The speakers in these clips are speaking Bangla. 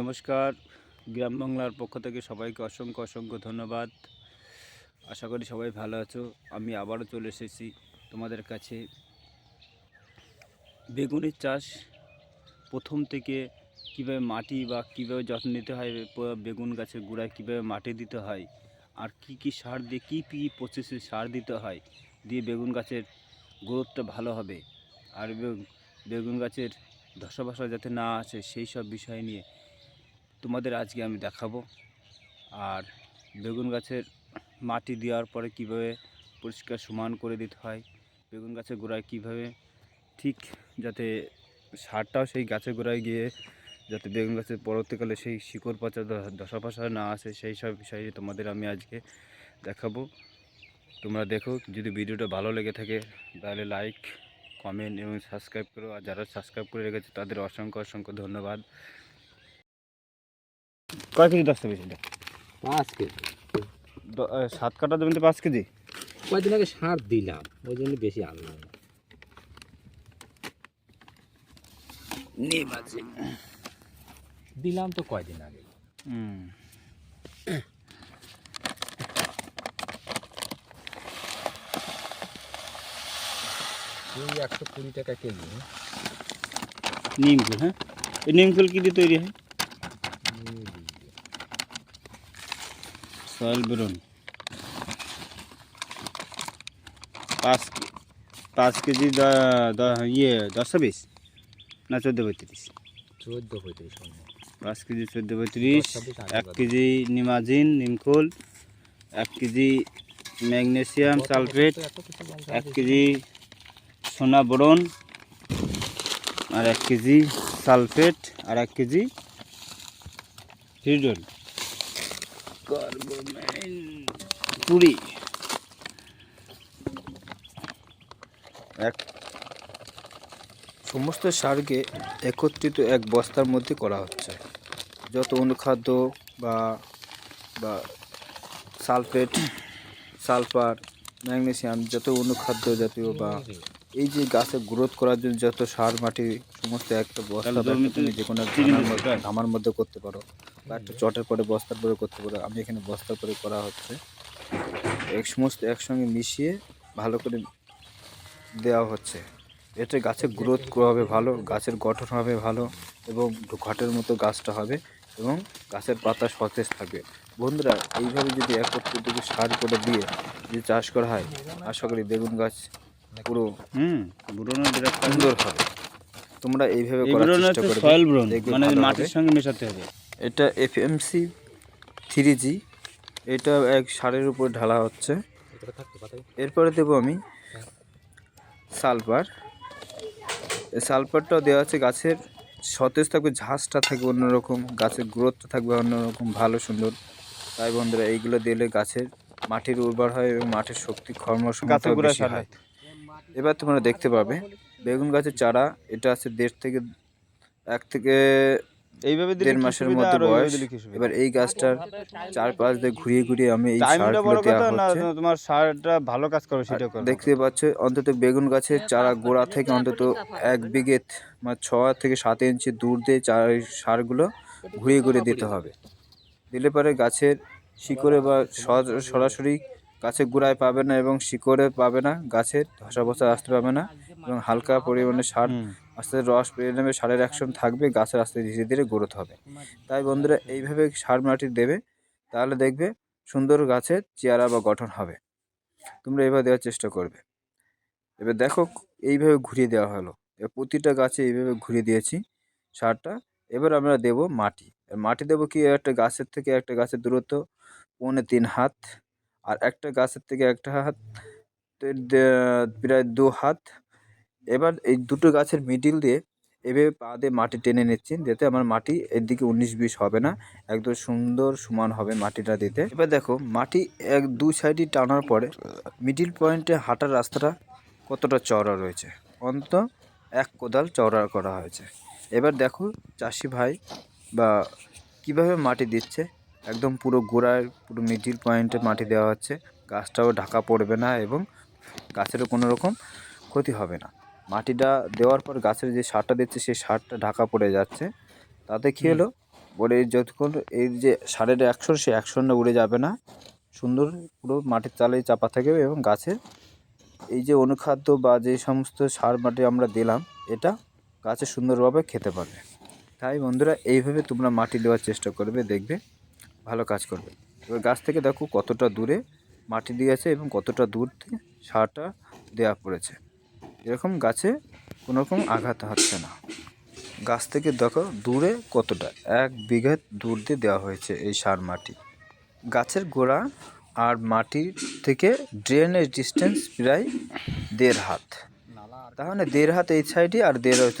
নমস্কার। গ্রাম বাংলার পক্ষ থেকে সবাইকে অসংখ্য অসংখ্য ধন্যবাদ। আশা করি সবাই ভালো আছো। আমি আবারও চলে এসেছি তোমাদের কাছে। বেগুনের চাষ প্রথম থেকে কীভাবে মাটি বা কীভাবে যত্ন নিতে হয় বেগুন গাছের গোড়ায় কীভাবে মাটি দিতে হয়, আর কি কি সার দিয়ে, কী কী প্রসেসে সার দিতে হয়, দিয়ে বেগুন গাছের গ্রোথটা ভালো হবে, আর বেগুন গাছের ধসা বসা যাতে না আসে, সেই সব বিষয় নিয়ে তোমাদের আজকে আমি দেখাবো। আর বেগুন গাছের মাটি দেওয়ার পরে কীভাবে পরিষ্কার সমান করে দিতে হয়, বেগুন গাছের গোড়ায় কীভাবে ঠিক যাতে সারটাও সেই গাছের গোড়ায় গিয়ে যাতে বেগুন গাছের পরবর্তীকালে সেই শিকড় পচা দশা পচা না আসে, সেই সব বিষয়ে তোমাদের আমি আজকে দেখাবো। তোমরা দেখো, যদি ভিডিওটা ভালো লেগে থাকে তাহলে লাইক কমেন্ট এবং সাবস্ক্রাইব করো। আর যারা সাবস্ক্রাইব করে রেখেছে তাদের অসংখ্য অসংখ্য ধন্যবাদ। কয় কেজি দশটা বেশি পাঁচ কেজি। সাত কাটা জমিতে পাঁচ কেজি? কয়েকদিন আগে সার দিলাম ওই জন্য বেশি আনলাম দিলাম তো কয়দিন আগে। হুম। একশো কুড়ি টাকা কেজি। নিম ফুল হ্যাঁ? এই নিম ফুল কী দিয়ে তৈরি হয়? সয়েল বেরোন পাঁচ পাঁচ কেজি ইয়ে দশশো বিশ না চোদ্দ পঁয়ত্রিশ? চোদ্দ পঁয়ত্রিশ পাঁচ কেজি চোদ্দ পঁয়ত্রিশ দশ এক কেজি নিমাজিন নিমখোল এক কেজি ম্যাগনেসিয়াম কত সালফেট এক কেজি সোনা বোরন আর এক কেজি সালফেট আর এক কেজি ফিডল এক সমস্ত সারকে একত্রিত এক বস্তার মধ্যে করা হচ্ছে। যত অনুখাদ্য বা বা সালফেট, সালফার, ম্যাগনেসিয়াম, যত অনুখাদ্য জাতীয় বা এই যে গাছের গ্রোথ করার জন্য যত সার মাটি সমস্ত একটা বস্তা তুমি যে কোনো ধামার মধ্যে করতে পারো বা একটা চটের পরে বস্তার পরে করতে পারো। আমি এখানে বস্তার পরে করা হচ্ছে। এক সমস্ত একসঙ্গে মিশিয়ে ভালো করে দেওয়া হচ্ছে। এতে গাছের গ্রোথ হবে ভালো গাছের গঠন হবে ভালো এবং ঘটের মতো গাছটা হবে এবং গাছের পাতা সতেজ থাকবে। বন্ধুরা এইভাবে যদি একত্রিত সার করে দিয়ে যদি চাষ করা হয় আশা করি বেগুন গাছ পুরো হুম বুড়োনো ডিরেক্ট সুন্দর হবে। তোমরা এইভাবে এই করার চেষ্টা করবে। সয়েল ব্রোন মানে মাটির সঙ্গে মেশাতে হবে। এটা এফএমসি থ্রি জি এটা এক সারের উপর ঢালা হচ্ছে? এরপরে দেবো আমি সালফার এই সালফারটাও দেওয়া আছে গাছের সতেজ থাকবে ঝাঁসটা থাকবে অন্যরকম গাছের গ্রোথটা থাকবে অন্যরকম ভালো সুন্দর। তাই বন্ধুরা এইগুলো দিলে গাছের মাটির উর্বর হয় এবং মাটির শক্তি গাছের কর্মক্ষমতা সার হয়। এবার তোমরা দেখতে পাবে বেগুন গাছের চারা এটা আছে দেড় থেকে এক থেকে এইভাবে দেড় মাসের মধ্যে বয়স। এবার এই গাছটার চারপাশ দিয়ে ঘুরিয়ে ঘুরিয়ে আমি এই হচ্ছে। তোমার সারটা ভালো কাজ করবে সেটা দেখতে পাচ্ছ অন্তত বেগুন গাছের চারা গোড়া থেকে অন্তত এক বিঘে মানে ছ থেকে সাত ইঞ্চি দূর দিয়ে চারা সারগুলো ঘুরিয়ে ঘুরিয়ে দিতে হবে। দিলে পরে গাছের শিকড়ে বা সরাসরি গাছের গোড়ায় পাবে না এবং শিকড়ে পাবে না গাছের ধসা বসা আসতে পাবে না এবং হালকা পরিমাণে সার আস্তে রস পেয়ে নেবে সারের অ্যাকশন থাকবে গাছের আস্তে ধীরে ধীরে গ্রোথ হবে। তাই বন্ধুরা এইভাবে সার মাটি দেবে তাহলে দেখবে সুন্দর গাছের চেহারা বা গঠন হবে। তোমরা এভাবে দেওয়ার চেষ্টা করবে। এবার দেখো এইভাবে ঘুরিয়ে দেওয়া হলো। এবার প্রতিটা গাছে এইভাবে ঘুরিয়ে দিয়েছি সারটা। এবার আমরা দেব মাটি। মাটি দেবো কি? একটা গাছের থেকে একটা গাছের দূরত্ব পৌনে তিন হাত। আর একটা গাছের থেকে একটা হাত প্রায় দু হাত। এবার এই দুটো গাছের মিডিল দিয়ে এভাবে পা দিয়ে মাটি টেনে নিচ্ছি, যাতে আমার মাটি এর দিকে উনিশ বিশ হবে না, একদম সুন্দর সমান হবে মাটিটা দিতে। এবার দেখো, মাটি এক দু সাইডই টানার পরে মিডিল পয়েন্টে হাঁটার রাস্তাটা কতটা চওড়া রয়েছে। অন্ত এক কোদাল চওড়া করা হয়েছে। এবার দেখো, চাষি ভাই বা কীভাবে মাটি দিচ্ছে একদম পুরো গোড়ায় পুরো মিডিল পয়েন্টে মাটি দেওয়া হচ্ছে। গাছটাও ঢাকা পড়বে না এবং গাছেরও কোনো রকম ক্ষতি হবে না। মাটিটা দেওয়ার পর গাছের যে সারটা দিচ্ছে সেই সারটা ঢাকা পড়ে যাচ্ছে। তাতে কী হলো? পরে যতক্ষণ এই যে সারের অ্যাকশন সেই অ্যাকশনটা উড়ে যাবে না। সুন্দর পুরো মাটির চালে চাপা থাকবে এবং গাছের এই যে অনুখাদ্য বা যে সমস্ত সার মাটি আমরা দিলাম এটা গাছে সুন্দরভাবে খেতে পারবে। তাই বন্ধুরা এইভাবে তোমরা মাটি দেওয়ার চেষ্টা করবে দেখবে ভালো কাজ করবে। এবার গাছ থেকে দেখো কতটা দূরে মাটি দিয়েছে এবং কতটা দূর থেকে সারটা দেওয়া পড়েছে। এরকম গাছে কোনো রকম আঘাত হচ্ছে না। গাছ থেকে দেখো দূরে কতটা এক বিঘা দূর দিয়ে দেওয়া হয়েছে এই সার মাটি। গাছের গোড়া আর মাটির থেকে ড্রেনের ডিস্টেন্স প্রায় দেড় হাত। তাহলে দেড় হাত এই সাইডে আর দেড় হাত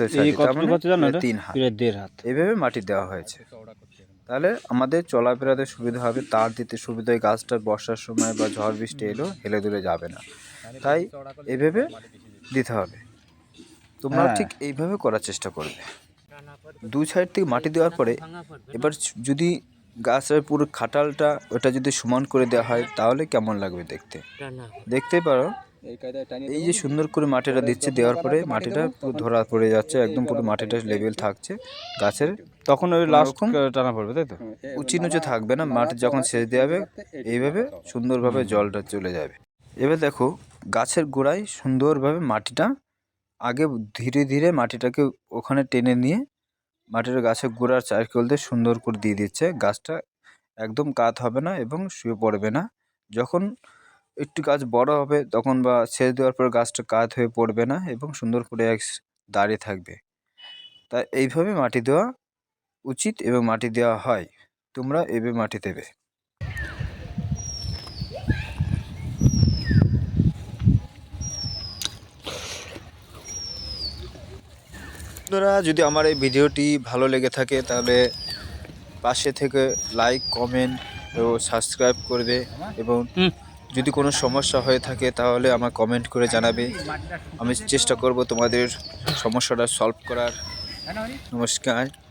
মানে? তিন হাত। প্রায় দেড় হাত। এইভাবে মাটি দেওয়া হয়েছে। তাহলে আমাদের চলাফেরাতে সুবিধা হবে তার দিতে সুবিধা হয় গাছটা বর্ষার সময় বা ঝড় বৃষ্টি এলো হেলে দুলে যাবে না। তাই এভাবে দিতে হবে। তোমরা হ্যাঁ। ঠিক এইভাবে করার চেষ্টা করবে। দু সাইড থেকে মাটি দেওয়ার পরে এবার যদি গাছের পুরো খাটালটা ওটা যদি সমান করে দেওয়া হয় তাহলে কেমন লাগবে দেখতে? দেখতে পারো এই যে সুন্দর করে মাটিটা দিচ্ছে দেওয়ার পরে মাটিটা পুরো ধরা পড়ে যাচ্ছে একদম পুরো মাটিটা লেভেল থাকছে গাছের। তখন ওই লাস্ট টানা পড়বে তাই তো? উঁচি নিচু থাকবে না মাটি যখন সেচ দেওয়া হবে এইভাবে সুন্দরভাবে জলটা চলে যাবে। এবার দেখো গাছের গোড়ায় সুন্দরভাবে মাটিটা আগে ধীরে ধীরে মাটিটাকে ওখানে টেনে নিয়ে মাটির গাছের গোড়ার চারকোল দিয়ে সুন্দর করে দিয়ে দিচ্ছে। গাছটা একদম কাত হবে না এবং শুয়ে পড়বে না। যখন একটু গাছ বড় হবে, তখন বা সেচ দেওয়ার পর গাছটা কাত হয়ে পড়বে না এবং সুন্দর করে এক দাঁড়িয়ে থাকবে। তাই এইভাবে মাটি দেওয়া উচিত এবং মাটি দেওয়া হয়। তোমরা এভাবে মাটি দেবে। বন্ধুরা, যদি আমার এই ভিডিওটি ভালো লেগে থাকে, তাহলে পাশে থেকে লাইক, কমেন্ট ও সাবস্ক্রাইব করবে এবং যদি কোনো সমস্যা হয়ে থাকে তাহলে আমার কমেন্ট করে জানাবে। আমি চেষ্টা করব তোমাদের সমস্যাটা সলভ করার। নমস্কার।